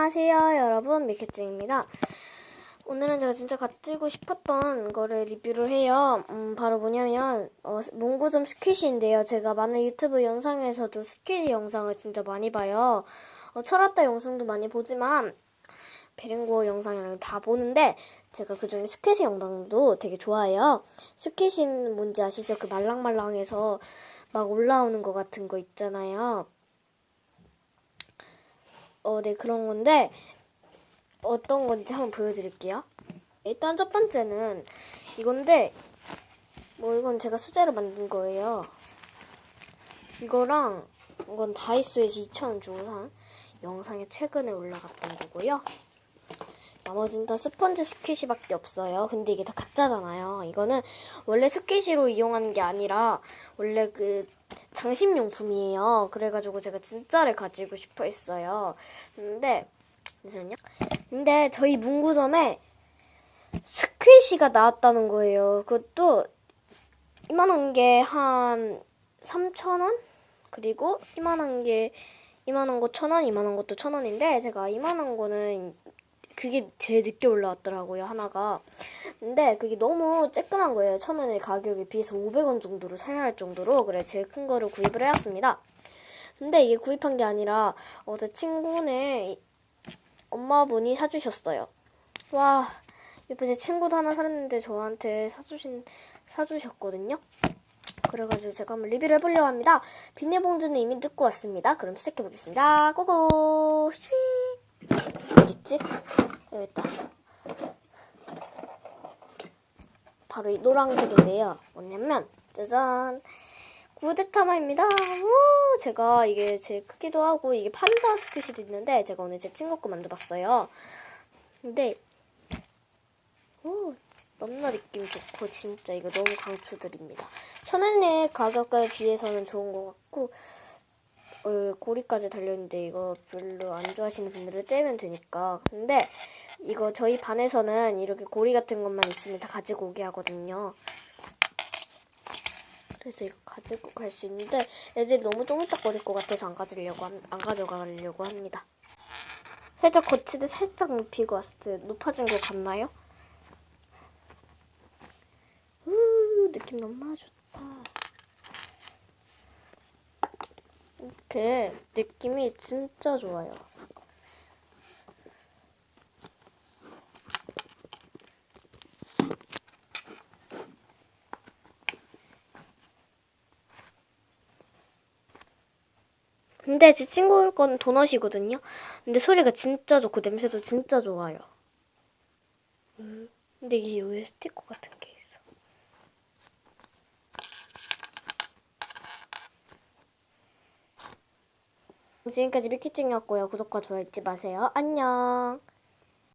안녕하세요 여러분. 미키찡입니다. 오늘은 제가 진짜 가지고 싶었던 거를 리뷰를 해요. 음, 바로 뭐냐면 어, 문구점 스퀴시인데요. 제가 많은 유튜브 영상에서도 스퀴시 영상을 진짜 많이 봐요. 어, 철았다 영상도 많이 보지만 베링고 영상이랑 다 보는데 제가 그중에 스퀴시 영상도 되게 좋아해요. 스퀴시는 뭔지 아시죠? 그 말랑말랑해서 막 올라오는 것 같은 거 있잖아요 어, 네, 그런 건데, 어떤 건지 한번 보여드릴게요. 일단 첫 번째는 이건데, 뭐, 이건 제가 수제로 만든 거예요. 이거랑, 이건 다이소에서 2,000원 주고 산 영상에 최근에 올라갔던 거고요. 나머지는 다 스펀지 스퀴시밖에 없어요. 근데 이게 다 가짜잖아요. 이거는 원래 스퀴시로 이용하는 게 아니라 원래 그 장식용품이에요. 그래가지고 제가 진짜를 가지고 싶어 했어요. 근데 잠시만요. 근데 저희 문구점에 스퀴시가 나왔다는 거예요. 그것도 이만한 게 한 3,000원? 그리고 이만한 게 이만한 거 1,000원, 이만한 것도 1,000원인데 제가 이만한 거는 그게 제일 늦게 올라왔더라고요, 하나가. 근데 그게 너무 쬐끔한 거예요. 천 원의 가격에 비해서 500원 정도로 사야 할 정도로. 그래, 제일 큰 거를 구입을 해왔습니다. 근데 이게 구입한 게 아니라, 어, 제 친구네 엄마분이 사주셨어요. 와, 옆에 제 친구도 하나 사는데 저한테 사주신, 사주셨거든요. 그래가지고 제가 한번 리뷰를 해보려고 합니다. 비닐봉지는 이미 뜯고 왔습니다. 그럼 시작해보겠습니다. 고고! 슈이! 어딨지? 여기 있다. 바로 이 노란색인데요. 뭐냐면 짜잔 구데타마입니다. 우 제가 이게 제 크기도 하고 이게 판다 스퀴시도 있는데 제가 오늘 제 친구 거 만들어봤어요. 근데 오 너무나 느낌 좋고 진짜 이거 너무 강추드립니다. 천엔의 가격에 비해서는 좋은 것 같고 어, 고리까지 달려있는데 이거 별로 안 좋아하시는 분들은 떼면 되니까. 근데 이거 저희 반에서는 이렇게 고리 같은 것만 있으면 다 가지고 오게 하거든요. 그래서 이거 가지고 갈 수 있는데 애들이 너무 쪼물딱거릴 것 같아서 안 가지려고 함- 안 가져가려고 합니다. 살짝 거치대 살짝 높이고 왔을 때 높아진 것 같나요? 우 느낌 너무 좋다 이렇게 느낌이 진짜 좋아요. 근데 제 친구 건 도넛이거든요. 근데 소리가 진짜 좋고 냄새도 진짜 좋아요. 음, 근데 이게 여기 스티커 같은 게 있어. 지금까지 미키찡이었고요. 구독과 좋아요 잊지 마세요. 안녕.